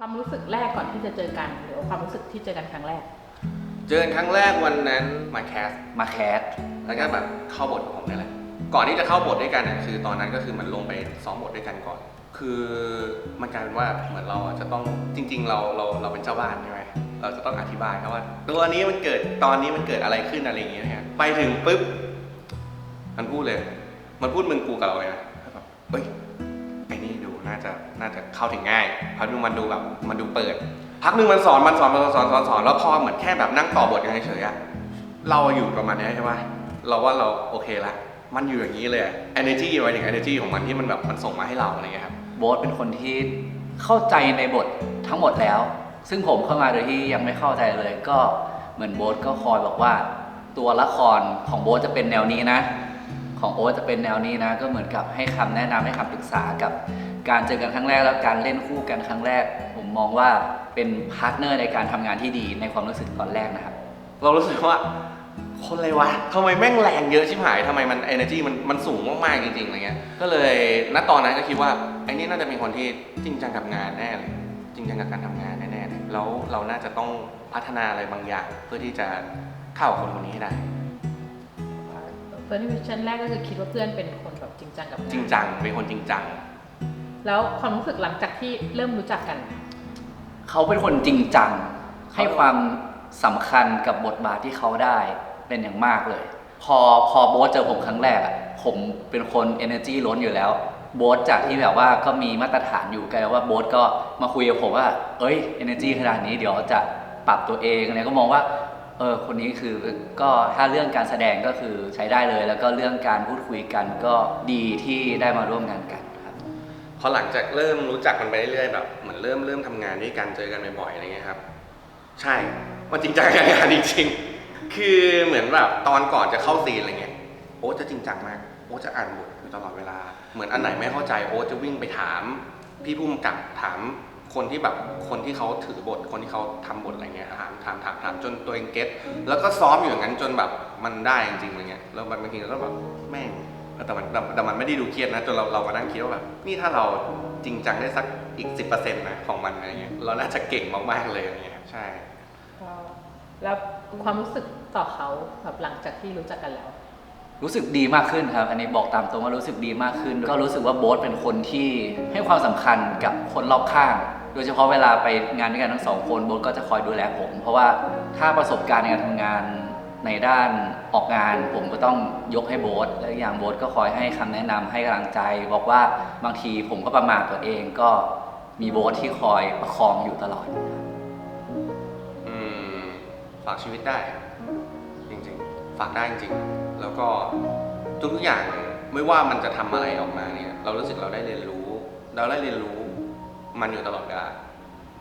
ความรู้สึกแรกก่อนที่จะเจอกันหรือว่าความรู้สึกที่เจอกันครั้งแรก เจอกันครั้งแรกวันนั้นมาแคส มาแคส แล้วก็แบบเข้าบทกับผมนี่แหละ ก่อนที่จะเข้าบทด้วยกันเนี่ยคือตอนนั้นก็คือมันลงไปซ้อมบทด้วยกันก่อน คือมันกลายเป็นว่าเหมือนเราอะจะต้องจริง ๆ เราเราเราเป็นเจ้าบ้านใช่ไหมเราจะต้องอธิบายครับว่าตัวนี้มันเกิดตอนนี้มันเกิดอะไรขึ้นอะไรอย่างเงี้ยนะไปถึงปุ๊บมันพูดเลย มันพูดมึงกูกับเราเลยนะแบบเฮ้ยไอ้นี่ดูน่า จะน่าจะเข้าถึงง่ายเพราะดูมันดูแบบมันดูเปิด พักหนึ่งมันสอนมันสอนมันสอนสอนสอนแล้วพอเหมือนแค่แบบนั่งต่อบทกันเฉยๆอะเราอยู่ประมาณนี้ใช่ไหมเราว่าเราโอเคละมันอยู่อย่างนี้เลยอะ energy ไว้ถึง energy ของมันที่มันแบบมันส่งมาให้เราอะไรเงี้ยครับโบ๊ทเป็นคนที่เข้าใจในบททั้งหมดแล้ว ซึ่งผมเข้ามาโดยที่ยังไม่เข้าใจเลยก็เหมือนโบ๊ทก็คอยบอกว่า ตัวละครของโบ๊ทจะเป็นแนวนี้นะ ของโอ๊ตจะเป็นแนวนี้นะ ก็เหมือนกับให้คำแนะนำให้คำปรึกษากับ การเจอกันครั้งแรกแล้วการเล่นคู่กันครั้งแรก ผมมองว่าเป็นพาร์ทเนอร์ในการทำงานที่ดีในความรู้สึกตอนแรกนะครับ เรารู้สึกว่า คนอะไรวะทำไมแม่งแรงเยอะชิบหายทำไมมัน energy มันมันสูงมากๆจริงๆอะไรเงี้ย ก็เลยณตอนนั้นก็คิดว่าไอ้นี่น่าจะเป็นคนที่จริงจังกับงานแน่เลย จริงจังกับการทำงานแน่ๆเลยแล้วเราน่าจะต้องพัฒนาอะไรบางอย่าง เพื่อที่จะเข้ากับคนคนนี้ให้ได้ เฟิร์ส i ิชั่นแรกก็คือคิดว่าเพื่อนเป็นคนแบบจริงจังกับานจริงจังเป็นคนจริงจัง แล้วความรู้สึกหลังจากที่เริ่มรู้จักกัน เขาเป็นคนจริงจัง ให้ความสำคัญกับบทบาทที่เขาได้เป็นอย่างมากเลย พอพอโบ๊ทเจอผมครั้งแรกอะผมเป็นคน energy ล้นอยู่แล้ว โบ๊ทจากที่แบบว่าก็มีมาตรฐานอยู่กลายเป็นว่าโบ๊ทก็มาคุยกับผมว่า เอ้ย energy ขนาดนี้เดี๋ยวจะปรับตัวเองอะไรก็มองว่า เออ คนนี้คือก็ถ้าเรื่องการแสดงก็คือใช้ได้เลย แล้วก็เรื่องการพูดคุยกันก็ดีที่ได้มาร่วมงานกัน พอหลังจากเริ่มรู้จักกันไปเรื่อยๆแบบเหมือนเริ่มเริ่มทำงานด้วยกันเจอกันบ่อยๆอะไรเงี้ยครับ ใช่มันจริงจังกับงานจริงๆคือเหมือนแบบตอนก่อนจะเข้าซีนอะไรเงี้ยโอ๊ตจะจริงจังมากโอ๊ตจะอ่านบทอยู่ตลอดเวลา เหมือนอันไหนไม่เข้าใจโอ๊ตจะวิ่งไปถาม พี่ผู้กำกับถามคนที่แบบคนที่เขาถือบทคนที่เขาทำบทอะไรเงี้ยถามถามถามถามจนตัวเองเก็ตแล้วก็ซ้อมอยู่อย่างนั้นจนแบบมันได้จริงๆอะไรเงี้ยแล้วบางทีเราก็แบบแม่ง แต่มันแต่แต่มันไม่ได้ดูเครียดนะจนเราเรามานั่งคิดว่าแบบนี่ถ้าเราจริงจังได้สักอีก 10%นะของมันอะไรเงี้ยเราน่าจะเก่งมากๆเลยอะไรเงี้ยครับใช่ แล้วความรู้สึกต่อเขาแบบหลังจากที่รู้จักกันแล้ว รู้สึกดีมากขึ้นครับ อันนี้บอกตามตรงว่ารู้สึกดีมากขึ้น ก็รู้สึกว่าโบ๊ทเป็นคนที่ให้ความสำคัญกับคนรอบข้าง โดยเฉพาะเวลาไปงานด้วยกันทั้งสองคนโบ๊ทก็จะคอยดูแลผม เพราะว่าถ้าประสบการณ์ในการทำงาน ในด้านออกงานผมก็ต้องยกให้โบ๊ทและอีกอย่างโบ๊ทก็คอยให้คำแนะนำให้กำลังใจ บอกว่าบางทีผมก็ประมาทตัวเองก็มีโบ๊ทที่คอยประคองอยู่ตลอด อืมฝากชีวิตได้ จริงๆ ฝากได้จริงๆ แล้วก็ทุกๆอย่างไม่ว่ามันจะทำอะไรออกมาเนี่ย เรารู้สึกเราได้เรียนรู้ เราได้เรียนรู้มันอยู่ตลอดเวลา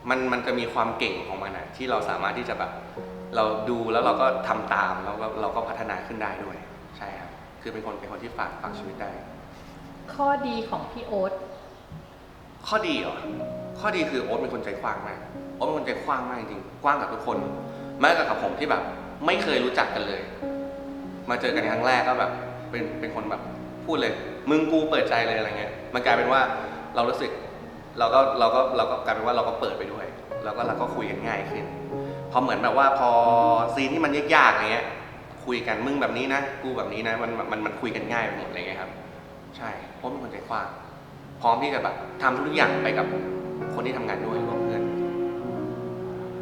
มันมันจะมีความเก่งของมันนะที่เราสามารถที่จะแบบ เราดูแล้วเราก็ทำตามแล้วก็เราก็พัฒนาขึ้นได้ด้วย ใช่ครับ คือเป็นคนเป็นคนที่ฝากฝากชีวิตได้ ข้อดีของพี่โอ๊ตข้อดีเหรอข้อดีคือโอ๊ตเป็นคนใจกว้างมากโอ๊ตเป็นคนใจกว้างมากจริงๆกว้างกับทุกคนแม้แต่กับผมที่แบบ ไม่เคยรู้จักกันเลย มาเจอกันครั้งแรกก็แบบ เป็นเป็นคนแบบพูดเลย มึงกูเปิดใจเลยอะไรเงี้ยมันกลายเป็นว่าเรารู้สึกเราก็เราก็เราก็กลายเป็นว่าเราก็เปิดไปด้วย แล้วก็เราก็คุยกันง่ายขึ้นพ อเหมือนแบบว่าพอซีนที่มันยากๆอย่างเงี้ย คุยกันมึงแบบนี้นะกูแบบนี้นะมันมันมันคุยกันง่ายไปหมดอะไรเงี้ยครับ ใช่เพราะเป็นคนใจกว้างพร้อมที่จะแบบทำทุกอย่างไปกับคนที่ทำงานด้วยหรือว่าเพื่อน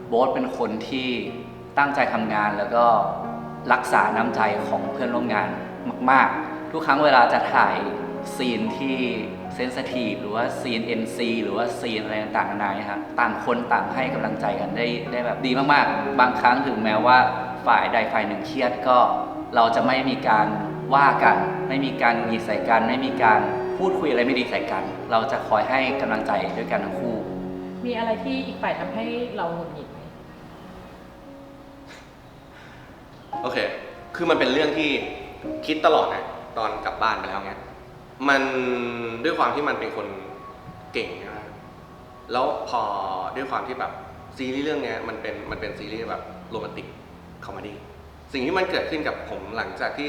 โบ๊ทเป็นคนที่ตั้งใจทำงานแล้วก็รักษาน้ำใจของเพื่อนร่วมงานมาก ๆ ทุกครั้งเวลาจะถ่ายซีนที่ เซนสทีฟหรือว่าซีน NC หรือว่าซีนอะไรต่างๆนานาเนี่ยครับต่างคนต่างให้กำลังใจกันได้ได้แบบดีมากๆ บางครั้งถึงแม้ว่าฝ่ายใดฝ่ายหนึ่งเครียดก็ เราจะไม่มีการว่ากัน ไม่มีการหงีดใส่กัน ไม่มีการพูดคุยอะไรไม่ดีใส่กัน เราจะคอยให้กำลังใจด้วยกันทั้งคู่ มีอะไรที่อีกฝ่ายทำให้เราหงุดหงิดไหมโอเค คือมันเป็นเรื่องที่คิดตลอดนะตอนกลับบ้านไปแล้วเงี้ย มันด้วยความที่มันเป็นคนเก่งใช่ไหมแล้วพอด้วยความที่แบบซีรีส์เรื่องเนี้ยมันเป็นมันเป็นซีรีส์แบบโรแมนติกคอมเมดี้สิ่งที่มันเกิดขึ้นกับผมหลังจากที่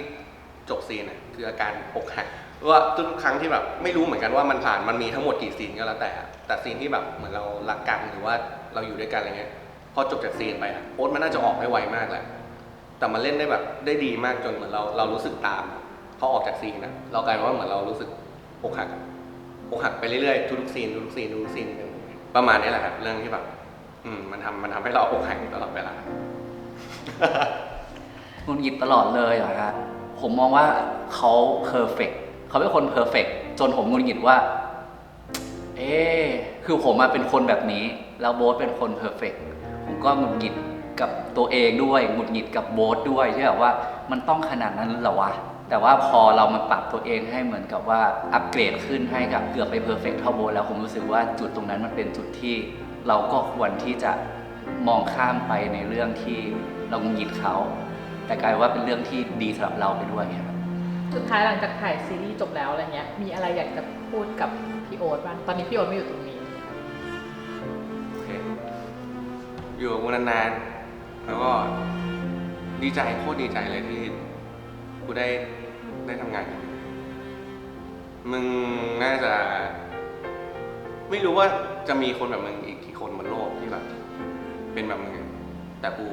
จบซีนน่ะคืออาการอกหักว่าทุกครั้งที่แบบไม่รู้เหมือนกันว่ามันผ่านมันมีทั้งหมดกี่ซีนก็แล้วแต่ แต่ซีนที่แบบเหมือนเรารักกันหรือว่าเราอยู่ด้วยกันอะไรเงี้ยพอจบจากซีนไปอะโอ๊ตมันน่าจะออกได้ไวมากแหละแต่มันเล่นได้แบบได้ดีมากจนเหมือนเราเรารู้สึกตาม พอออกจากซีนนะเรากลายเป็นว่าเหมือนเรารู้สึกอกหักอะอกหักไปเรื่อยๆทุกๆซีนทุกๆซีนทุกๆซีนประมาณนี้แหละครับเรื่องที่แบบ อืมมันทำมันทำให้เราอกหักอยู่ตลอดเวลา หงุดหงิดตลอดเลยเหรอฮะผมมองว่าเขาเพอร์เฟกเขาเป็นคนเพอร์เฟกจนผมหงุดหงิดว่า เอ๊ะคือผมมาเป็นคนแบบนี้แล้วโบ๊ทเป็นคนเพอร์เฟกผมก็หงุดหงิดกับตัวเองด้วยหงุดหงิดกับโบ๊ทด้วยที่แบบว่ามันต้องขนาดนั้นเหรอวะ แต่ว่าพอเรามาปรับตัวเองให้เหมือนกับว่าอัปเกรดขึ้นให้กับเกือบไปเพอร์เฟกเท่าโบ๊ทแล้วผมรู้สึกว่าจุดตรงนั้นมันเป็นจุดที่เราก็ควรที่จะมองข้ามไปในเรื่องที่เราหงุดหงิดเขา แต่กลายว่าเป็นเรื่องที่ดีสำหรับเราไปด้วยไงครับสุดท้ายหลังจากถ่ายซีรีส์จบแล้วอะไรเงี้ย มีอะไรอยากจะพูดกับพี่โอ๊ตบ้าง ตอนนี้พี่โอ๊ตไม่อยู่ตรงนี้ โอเคอยู่กับกูนานๆ แล้วก็ดีใจโคตรดีใจเลยที่ กูได้ได้ทำงานกับมึงมึงน่าจะ ไม่รู้ว่าจะมีคนแบบมึงอีกกี่คนบนโลกที่แบบ เป็นแบบมึง แต่กู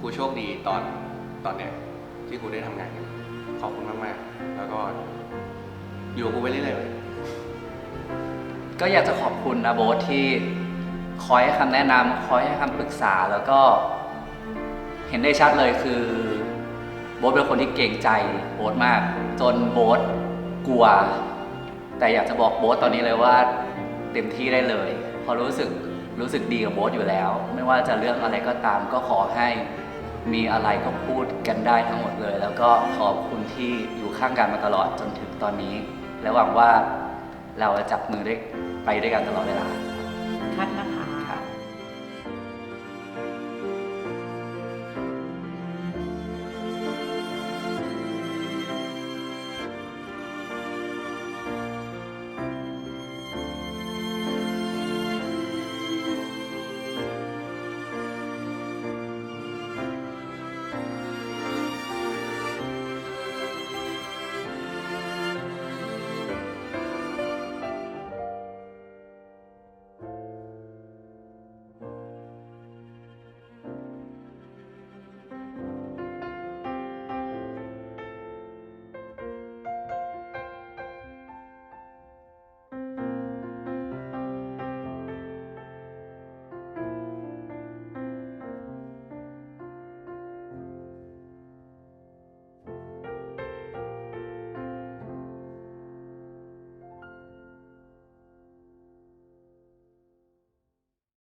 กูโชคดีตอนตอนเนี้ยที่กูได้ทำงานกับมึงขอบคุณมากๆ แล้วก็อยู่กับกูไปเรื่อยๆเลยก็อยากจะขอบคุณนะโบ๊ทที่คอยให้คำแนะนำคอยให้คำปรึกษาแล้วก็ เห็นได้ชัดเลยคือ บ๊ทเป็นคนที่เก่งใจโบ๊ทมาก จนโบ๊ทกลัว แต่อยากจะบอกโบ๊ทตอนนี้เลยว่าเต็มที่ได้เลยเพอรู้สึกรู้สึกดีกับโบ๊ทอยู่แล้ว ไม่ว่าจะเรื่องอะไรก็ตามก็ขอให้มีอะไรก็พูดกันได้ทั้งหมดเลย แล้วก็ขอบคุณที่อยู่ข้างกันมาตลอดจนถึงตอนนี้ และหวังว่าเราจะจับมือได้ไปด้วยกันตลอดเวลา